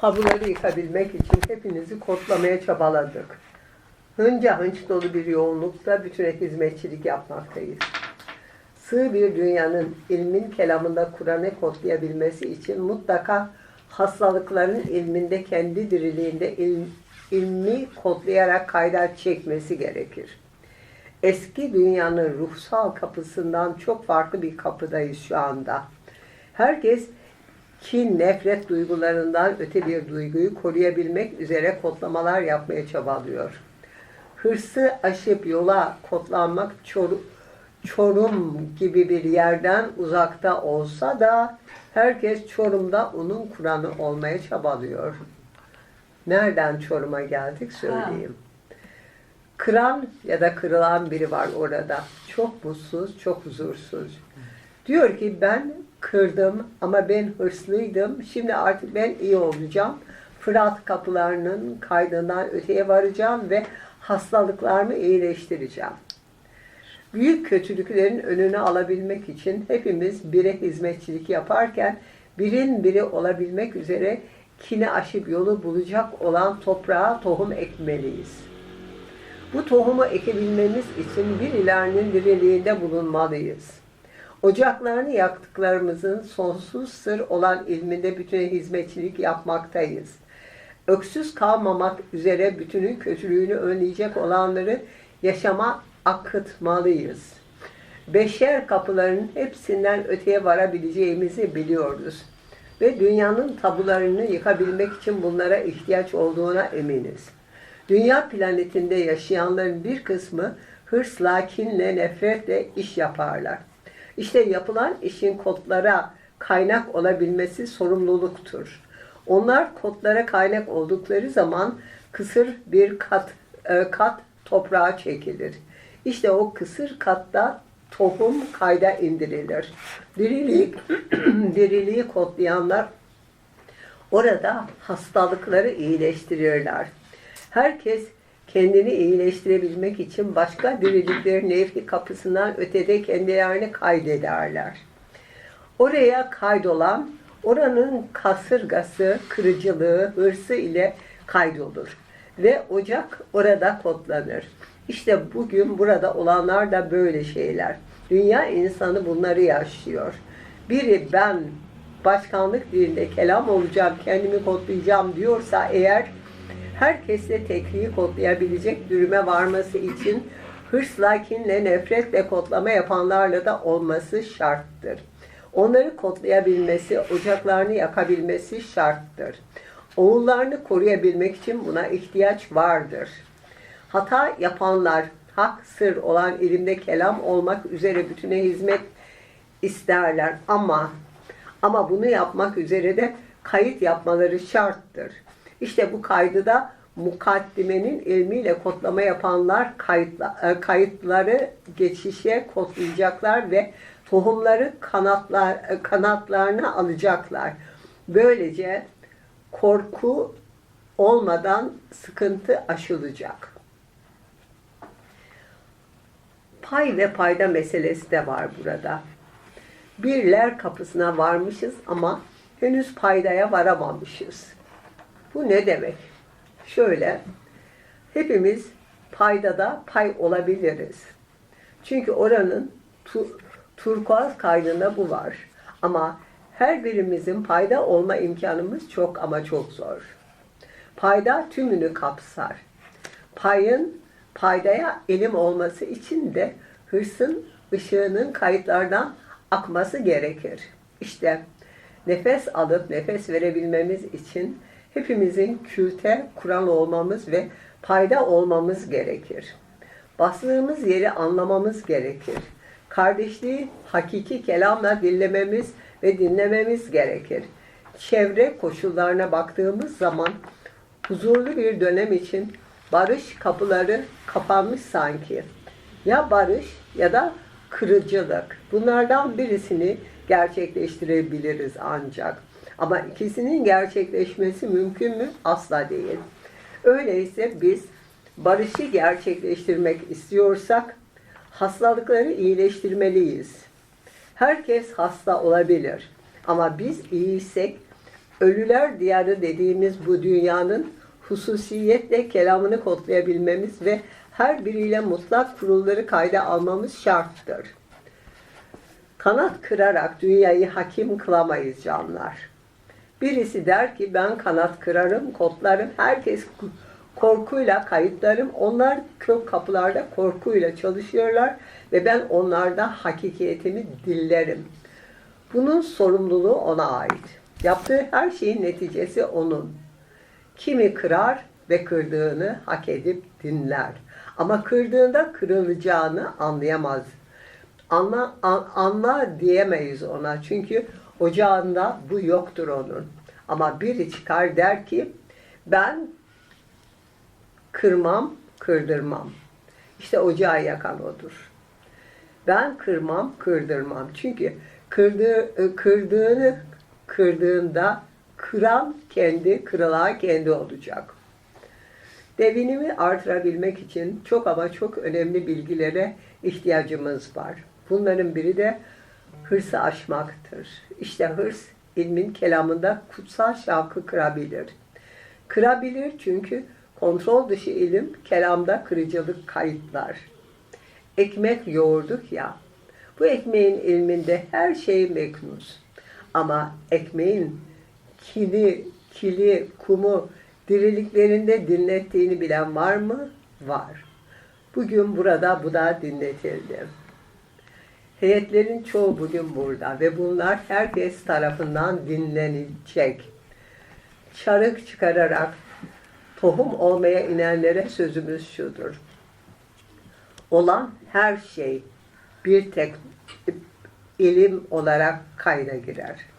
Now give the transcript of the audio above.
tabuları yıkabilmek için hepinizi kodlamaya çabaladık. Hınca hınç dolu bir yoğunlukta bütüne hizmetçilik yapmaktayız. Sığ bir dünyanın ilmin kelamında Kur'an'ı kodlayabilmesi için mutlaka hastalıkların ilminde kendi diriliğinde il- ilmi kodlayarak kayda çekmesi gerekir. Eski dünyanın ruhsal kapısından çok farklı bir kapıdayız şu anda. Herkes kin, nefret duygularından öte bir duyguyu koruyabilmek üzere kodlamalar yapmaya çabalıyor. Hırsı aşıp yola kodlanmak Çorum, Çorum gibi bir yerden uzakta olsa da herkes Çorum'da onun Kur'an'ı olmaya çabalıyor. Nereden Çorum'a geldik söyleyeyim. Kıran ya da kırılan biri var orada. Çok mutsuz, çok huzursuz. Diyor ki ben kırdım ama ben hırslıydım. Şimdi artık ben iyi olacağım. Fırat kapılarının kaydından öteye varacağım ve hastalıklarımı iyileştireceğim. Büyük kötülüklerin önünü alabilmek için hepimiz bire hizmetçilik yaparken birin biri olabilmek üzere kini aşıp yolu bulacak olan toprağa tohum ekmeliyiz. Bu tohumu ekebilmemiz için birilerinin diriliğinde bulunmalıyız. Ocaklarını yaktıklarımızın sonsuz sır olan ilminde bütüne hizmetçilik yapmaktayız. Öksüz kalmamak üzere bütünün kötülüğünü önleyecek olanları yaşama akıtmalıyız. Beşer kapıların hepsinden öteye varabileceğimizi biliyoruz. Ve dünyanın tabularını yıkabilmek için bunlara ihtiyaç olduğuna eminiz. Dünya planetinde yaşayanların bir kısmı hırsla, kinle, nefretle iş yaparlar. İşte yapılan işin kodlara kaynak olabilmesi sorumluluktur. Onlar kodlara kaynak oldukları zaman kısır bir kat, e, kat toprağa çekilir. İşte o kısır katta tohum kayda indirilir. Diriliği, diriliği kodlayanlar orada hastalıkları iyileştirirler. Herkes kendini iyileştirebilmek için başka diriliklerin nevhi kapısından ötede kendilerini kaydederler. Oraya kaydolan, oranın kasırgası, kırıcılığı, hırsı ile kaydolur. Ve ocak orada kodlanır. İşte bugün burada olanlar da böyle şeyler. Dünya insanı bunları yaşıyor. Biri ben başkanlık dilinde kelam olacağım, kendimi kodlayacağım diyorsa eğer herkesle tekliği kodlayabilecek dürüme varması için hırsla, kinle, nefretle kodlama yapanlarla da olması şarttır. Onları kodlayabilmesi, ocaklarını yakabilmesi şarttır. Oğullarını koruyabilmek için buna ihtiyaç vardır. Hata yapanlar, hak sır olan ilimde kelam olmak üzere bütüne hizmet isterler ama ama bunu yapmak üzere de kayıt yapmaları şarttır. İşte bu kaydı da mukaddimenin ilmiyle kodlama yapanlar kayıtla, e, kayıtları geçişe kodlayacaklar ve tohumları kanatlar e, kanatlarına alacaklar. Böylece korku olmadan sıkıntı aşılacak. Pay ve payda meselesi de var burada. Birler kapısına varmışız ama henüz paydaya varamamışız. Bu ne demek? Şöyle, hepimiz paydada pay olabiliriz. Çünkü oranın tu, turkuaz kaydında bu var. Ama her birimizin payda olma imkanımız çok ama çok zor. Payda tümünü kapsar. Payın paydaya elim olması için de hırsın ışığının kayıtlardan akması gerekir. İşte nefes alıp nefes verebilmemiz için hepimizin külte kural olmamız ve payda olmamız gerekir. Bastığımız yeri anlamamız gerekir. Kardeşliği hakiki kelamla dinlememiz ve dinlememiz gerekir. Çevre koşullarına baktığımız zaman huzurlu bir dönem için barış kapıları kapanmış sanki. Ya barış ya da kırıcılık. Bunlardan birisini gerçekleştirebiliriz ancak. Ama ikisinin gerçekleşmesi mümkün mü? Asla değil. Öyleyse biz barışı gerçekleştirmek istiyorsak hastalıkları iyileştirmeliyiz. Herkes hasta olabilir. Ama biz iyiysek Ölüler diyarı dediğimiz bu dünyanın hususiyetle kelamını kodlayabilmemiz ve her biriyle mutlak kurulları kayda almamız şarttır. Kanat kırarak dünyayı hakim kılamayız canlar. Birisi der ki ben kanat kırarım, kodlarım, herkes korkuyla kayıtlarım. Onlar kök kapılarda korkuyla çalışıyorlar ve ben onlarda hakikiyetimi dillerim. Bunun sorumluluğu ona ait. Yaptığı her şeyin neticesi onun. Kimi kırar ve kırdığını hak edip dinler. Ama kırdığında kırılacağını anlayamaz. Anla, an, anla diyemeyiz ona. Çünkü ocağında bu yoktur onun. Ama biri çıkar der ki ben kırmam, kırdırmam. İşte ocağı yakan odur. Ben kırmam, kırdırmam. Çünkü kırdığı, kırdığını kırdığında kıran kendi, kırılan kendi olacak. Devinimi artırabilmek için çok ama çok önemli bilgilere ihtiyacımız var. Bunların biri de hırsı aşmaktır. İşte hırs ilmin kelamında kutsal şavkı kırabilir. Kırabilir çünkü kontrol dışı ilim kelamda kırıcılık kayıtlar. Ekmek yoğurduk ya, bu ekmeğin ilminde her şey meknus. Ama ekmeğin kini, kili, kumu diriliklerinde dinlettiğini bilen var mı? Var. Bugün burada bu da dinletildi. Heyetlerin çoğu bugün burada ve bunlar herkes tarafından dinlenilecek. Çarık çıkararak tohum olmaya inenlere sözümüz şudur. Olan her şey bir tek ilim olarak kayda girer.